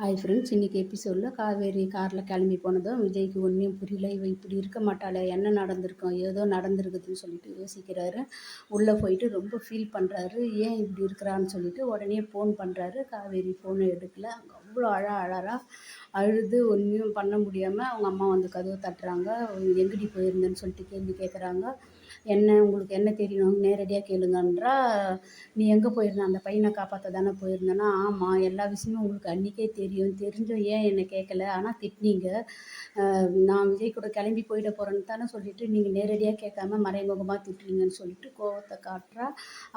Hi friends இன்றைக்கி எபிசோடில் காவேரி காரில் கிளம்பி போனதும் விஜய்க்கு ஒன்றையும் புரியல. இவ இப்படி இருக்க மாட்டாளே என்ன நடந்திருக்கோம் ஏதோ நடந்திருக்குதுன்னு சொல்லிட்டு யோசிக்கிறாரு. உள்ளே போயிட்டு ரொம்ப ஃபீல் பண்ணுறாரு ஏன் இப்படி இருக்கிறான்னு சொல்லிட்டு உடனே ஃபோன் பண்ணுறாரு காவேரி ஃபோனை எடுக்கல. அவ்வளோ அழ அழறா அழுது ஒன்றையும் பண்ண முடியாமல் அவங்க அம்மா வந்து கதவை தட்டுறாங்க. எங்கடி போயிருந்தேன்னு சொல்லிட்டு கேள்வி கேட்குறாங்க என்ன உங்களுக்கு என்ன தெரியணும் நேரடியாக கேளுங்கன்றா. நீ எங்கே போயிருந்த? அந்த பையனை காப்பாற்ற தானே போயிருந்தேன்னா ஆமாம் எல்லா விஷயமும் உங்களுக்கு அன்றைக்கே தெரியும். தெரிஞ்சும் ஏன் என்னை கேட்கல ஆனால் திட்டினீங்க. நான் விஜய் கூட கிளம்பி போயிட போகிறேன்னு தானே சொல்லிவிட்டு நீங்கள் நேரடியாக கேட்காம மறைமுகமாக திட்டுறீங்கன்னு சொல்லிட்டு கோவத்தை காட்டுறா.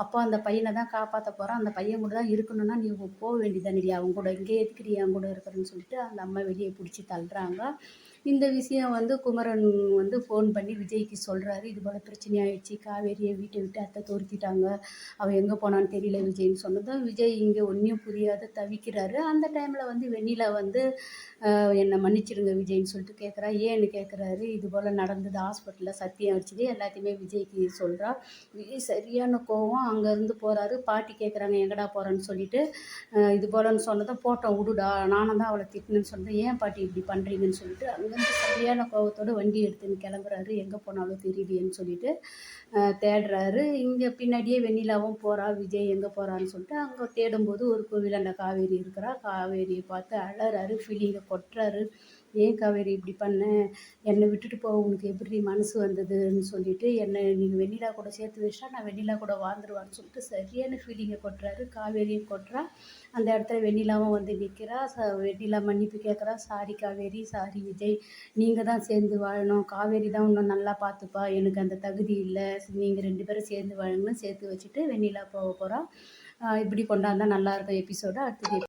அப்போ அந்த பையனை தான் காப்பாற்ற போகிறான் அந்த பையன் கூட தான் இருக்கணும்னா நீ போக வேண்டியதானடி அவங்க கூட இங்கே எதுக்குடி? என் கூட இருக்கிறேன்னு சொல்லிட்டு அந்த அம்மா வெளியே பிடிச்சி தள்ளுறாங்க. இந்த விஷயம் வந்து குமரன் வந்து ஃபோன் பண்ணி விஜய்க்கு சொல்கிறாரு இது போல் பிரச்சனை ஆயிடுச்சு. காவேரியை வீட்டை விட்டு அத்தை துரத்திட்டாங்க. அவள் எங்கே போனான்னு தெரியல விஜய்னு சொன்னதும் விஜய் இங்கே ஒன்றும் புரியாத தவிக்கிறாரு. அந்த டைமில் வந்து வெண்ணிலா வந்து என்னை மன்னிச்சிடுங்க விஜய்னு சொல்லிட்டு கேட்குறா ஏன்னு கேட்குறாரு இது போல் நடந்தது ஹாஸ்பிட்டலில் சத்தியம் அடிச்சது. எல்லாத்தையுமே விஜய்க்கு சொல்கிறா விஜய் சரியான கோவம். அங்கேருந்து போகிறாரு பாட்டி கேட்குறாங்க எங்கடா போகிறேன்னு சொல்லிட்டு இது போலன்னு சொன்னதை போட்டோம் விடுடா. நானும் தான் அவளை திட்டினேன்னு சொன்னேன் ஏன் பாட்டி இப்படி பண்ணுறீங்கன்னு சொல்லிட்டு வந்து சரியான கோபத்தோடு வண்டி எடுத்துன்னு கிளம்புறாரு. எங்கே போனாலும் தெரியலையேன்னு சொல்லிட்டு தேடுறாரு. இங்கே பின்னாடியே வெண்ணிலாவும் போகிறா விஜய் எங்கே போகிறான்னு சொல்லிட்டு அங்கே தேடும்போது ஒரு கோவில் அந்த காவேரி இருக்கிறா. காவேரியை பார்த்து அழறாரு ஃபீலிங்கை கொட்டுறாரு. ஏன் காவேரி இப்படி பண்ண? என்னை விட்டுட்டு போக உனக்கு எப்படி மனசு வந்ததுன்னு சொல்லிட்டு என்னை நீங்கள் வெண்ணிலா கூட சேர்த்து வச்சா நான் வெண்ணிலா கூட வாழ்ந்துருவான்னு சொல்லிட்டு சரியான ஃபீலிங்கை கொட்டுறாரு. காவேரியும் கொட்டுறா. அந்த இடத்துல வெண்ணிலாவும் வந்து நிற்கிறா ச வெண்ணிலா மன்னிப்பு கேட்குறா சாரி காவேரி சாரி விஜய். நீங்கள் தான் சேர்ந்து வாழணும். காவேரி தான் இன்னும் நல்லா பார்த்துப்பா. எனக்கு அந்த தகுதி இல்லை. நீங்கள் ரெண்டு பேரும் சேர்ந்து வாழணும்னு சேர்த்து வச்சுட்டு வெண்ணிலா போக போகிறா இப்படி கொண்டாந்தால் நல்லாயிருக்கும் எபிசோடு அடுத்தது